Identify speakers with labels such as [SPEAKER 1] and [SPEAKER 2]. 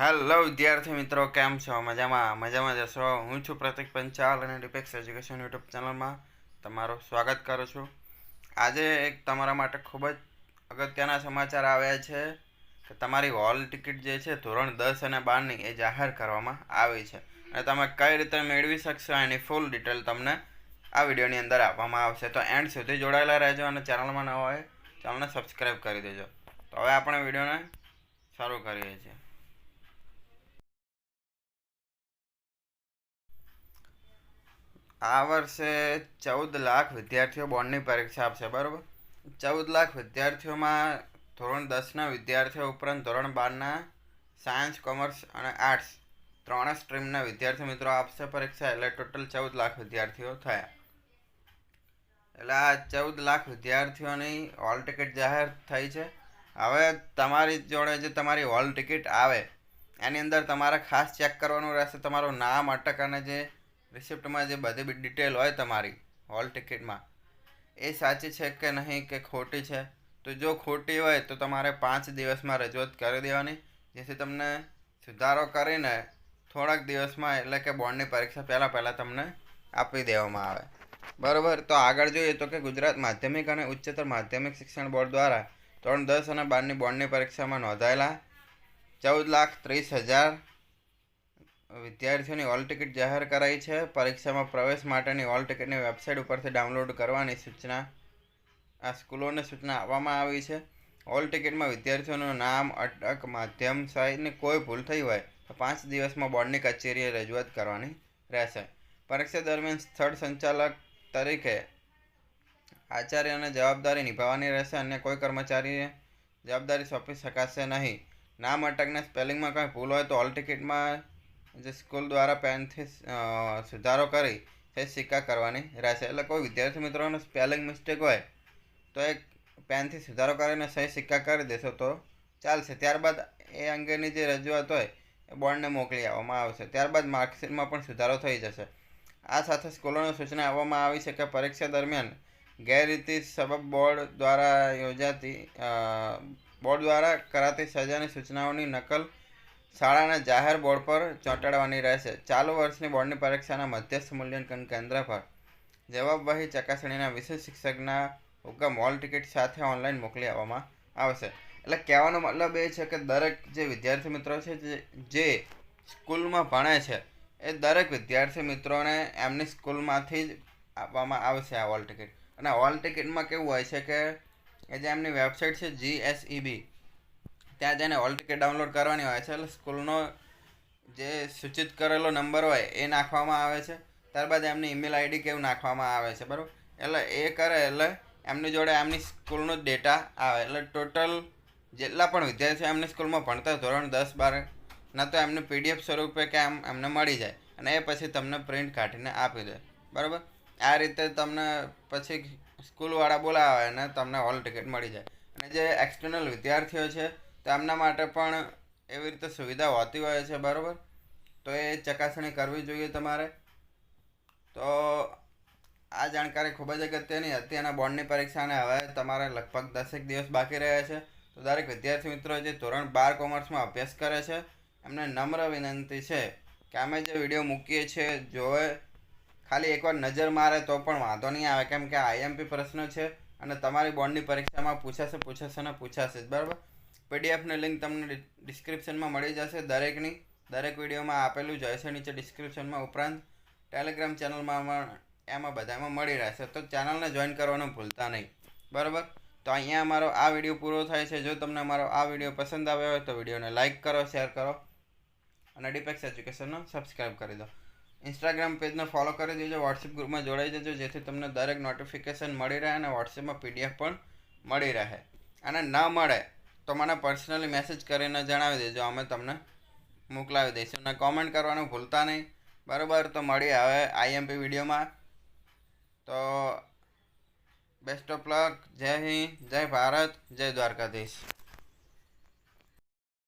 [SPEAKER 1] hello વિદ્યાર્થી મિત્રો કેમ છો મજામાં મજામાં જશો હું છું પ્રતિક પંચાલ અને ડિપેક્સ એજ્યુકેશન યુટ્યુબ ચેનલમાં તમારું સ્વાગત કરું છું આજે એક તમારા માટે ખૂબ જ અગત્યના સમાચાર આવ્યા છે કે તમારી હોલ ટિકિટ જે છે ધોરણ દસ અને બારની એ જાહેર કરવામાં આવી છે અને તમે કઈ રીતે મેળવી શકશો એની ફૂલ ડિટેલ તમને આ વિડીયોની અંદર આપવામાં આવશે તો એન્ડ સુધી જોડાયેલા રહેજો અને ચેનલમાં ન હોય ચેનલને સબસ્ક્રાઈબ કરી દેજો તો હવે આપણે વિડીયોને શરૂ કરીએ છીએ આ વર્ષે ચૌદ લાખ વિદ્યાર્થીઓ બોર્ડની પરીક્ષા આપશે બરાબર ચૌદ લાખ વિદ્યાર્થીઓમાં ધોરણ દસના વિદ્યાર્થીઓ ઉપરાંત ધોરણ બારના સાયન્સ કોમર્સ અને આર્ટ્સ ત્રણ સ્ટ્રીમના વિદ્યાર્થી મિત્રો આપશે પરીક્ષા એટલે ટોટલ ચૌદ લાખ વિદ્યાર્થીઓ થયા એટલે આ ચૌદ લાખ વિદ્યાર્થીઓની હોલ ટિકિટ જાહેર થઈ છે હવે તમારી જોડે જે તમારી હોલ ટિકિટ આવે એની અંદર તમારે ખાસ ચેક કરવાનું રહેશે તમારું નામ અટક અને જે રિસિપ્ટમાં જે બધી બી ડિટેલ હોય તમારી હોલ ટિકિટમાં એ સાચી છે કે નહીં કે ખોટી છે તો જો ખોટી હોય તો તમારે પાંચ દિવસમાં રજૂઆત કરી દેવાની જેથી તમને સુધારો કરીને થોડાક દિવસમાં એટલે કે બોર્ડની પરીક્ષા પહેલાં પહેલાં તમને આપી દેવામાં આવે બરાબર તો આગળ જોઈએ તો કે ગુજરાત માધ્યમિક અને ઉચ્ચતર માધ્યમિક શિક્ષણ બોર્ડ દ્વારા ત્રણ દસ અને બારની બોર્ડની પરીક્ષામાં નોંધાયેલા ચૌદ લાખ ત્રીસ હજાર વિદ્યાર્થીઓની ઓલ ટિકિટ જાહેર કરાઈ છે પરીક્ષામાં પ્રવેશ માટેની ઓલ ટિકિટની વેબસાઇટ ઉપરથી ડાઉનલોડ કરવાની સૂચના આ સ્કૂલોને સૂચના આપવામાં આવી છે ઓલ ટિકિટમાં વિદ્યાર્થીઓનું નામ અટક માધ્યમ સહિતની કોઈ ભૂલ થઈ હોય તો પાંચ દિવસમાં બોર્ડની કચેરીએ રજૂઆત કરવાની રહેશે પરીક્ષા દરમિયાન સ્થળ સંચાલક તરીકે આચાર્યને જવાબદારી નિભાવવાની રહેશે અને કોઈ કર્મચારીએ જવાબદારી સોંપી શકાશે નહીં નામ અટકને સ્પેલિંગમાં કાંઈ ભૂલ હોય તો ઓલ ટિકિટમાં જે સ્કૂલ દ્વારા પેનથી સુધારો કરી એ સિક્કા કરવાની રહેશે એટલે કોઈ વિદ્યાર્થી મિત્રોનો સ્પેલિંગ મિસ્ટેક હોય તો એ પેનથી સુધારો કરીને સહી સિક્કા કરી દેશો તો ચાલશે ત્યારબાદ એ અંગેની જે રજૂઆત હોય એ બોર્ડને મોકલી આવવામાં આવશે ત્યારબાદ માર્કશીટમાં પણ સુધારો થઈ જશે આ સાથે સ્કૂલોને સૂચના આપવામાં આવી છે કે પરીક્ષા દરમિયાન ગેરરીતિ સબબ બોર્ડ દ્વારા યોજાતી બોર્ડ દ્વારા કરાતી સજાની સૂચનાઓની નકલ શાળાના જાહેર બોર્ડ પર ચોંટાડવાની રહેશે ચાલુ વર્ષની બોર્ડની પરીક્ષાના મધ્યસ્થ મૂલ્યાંકન કેન્દ્ર પર જવાબવાહી ચકાસણીના વિશેષ શિક્ષકના હુકમ હોલ ટિકિટ સાથે ઓનલાઈન મોકલી આવવામાં આવશે એટલે કહેવાનો મતલબ એ છે કે દરેક જે વિદ્યાર્થી મિત્રો છે જે સ્કૂલમાં ભણે છે એ દરેક વિદ્યાર્થી મિત્રોને એમની સ્કૂલમાંથી જ આપવામાં આવશે આ હોલ ટિકિટ અને હોલ ટિકિટમાં કેવું હોય છે કે એ જે એમની વેબસાઇટ છે જીએસઈબી ત્યાં જઈને હોલ ટિકિટ ડાઉનલોડ કરવાની હોય છે એટલે સ્કૂલનો જે સૂચિત કરેલો નંબર હોય એ નાખવામાં આવે છે ત્યારબાદ એમની ઈમેલ આઈડી કેવું નાખવામાં આવે છે બરાબર એટલે એ કરે એટલે એમની જોડે એમની સ્કૂલનો ડેટા આવે એટલે ટોટલ જેટલા પણ વિદ્યાર્થીઓ એમની સ્કૂલમાં ભણતા ધોરણ દસ બાર ના તો એમને પીડીએફ સ્વરૂપે કે એમ એમને મળી જાય અને એ પછી તમને પ્રિન્ટ કાઢીને આપી દે બરાબર આ રીતે તમને પછી સ્કૂલવાળા બોલાવે અને તમને હોલ ટિકિટ મળી જાય અને જે એક્સટર્નલ વિદ્યાર્થીઓ છે તો એમના માટે પણ એવી રીતે સુવિધા હોતી હોય છે બરાબર તો એ ચકાસણી કરવી જોઈએ તમારે તો આ જાણકારી ખૂબ જ અગત્યની હતી અને બોર્ડની પરીક્ષાને હવે તમારે લગભગ દસેક દિવસ બાકી રહ્યા છે તો દરેક વિદ્યાર્થી મિત્રો જે ધોરણ બાર કોમર્સમાં અભ્યાસ કરે છે એમને નમ્ર વિનંતી છે કે અમે જે વિડીયો મૂકીએ છીએ જોવે ખાલી એકવાર નજર મારે તો પણ વાંધો નહીં આવે કેમ કે આઈએમપી પ્રશ્ન છે અને તમારી બોર્ડની પરીક્ષામાં પૂછાશે પૂછાશે ને પૂછાશે જ બરાબર પીડીએફની લિંક તમને ડિસ્ક્રિપ્શનમાં મળી જશે દરેકની દરેક વિડીયોમાં આપેલું જ હશે નીચે ડિસ્ક્રિપ્શનમાં ઉપરાંત ટેલિગ્રામ ચેનલમાં એમાં બધામાં મળી રહેશે તો ચેનલને જોઈન કરવાનું ભૂલતા નહીં બરાબર તો અહીંયા અમારો આ વિડીયો પૂરો થાય છે જો તમને અમારો આ વિડીયો પસંદ આવ્યો હોય તો વિડીયોને લાઇક કરો શેર કરો અને ડીપેક્સ એજ્યુકેશનનો સબસ્ક્રાઈબ કરી દો ઇન્સ્ટાગ્રામ પેજને ફોલો કરી દેજો વોટ્સએપ ગ્રુપમાં જોડાઈ દેજો જેથી તમને દરેક નોટિફિકેશન મળી રહે અને વોટ્સએપમાં પીડીએફ પણ મળી રહે અને ન મળે તો મને પર્સનલી મેસેજ કરીને જણાવી દેજો અમે તમને મોકલાવી દઈશું અને કોમેન્ટ કરવાનું ભૂલતા નહીં બરાબર તો મળીએ હવે આઈએમપી વિડીયોમાં તો બેસ્ટ ઓફ લક જય હિન્દ જય ભારત જય દ્વારકાધીશ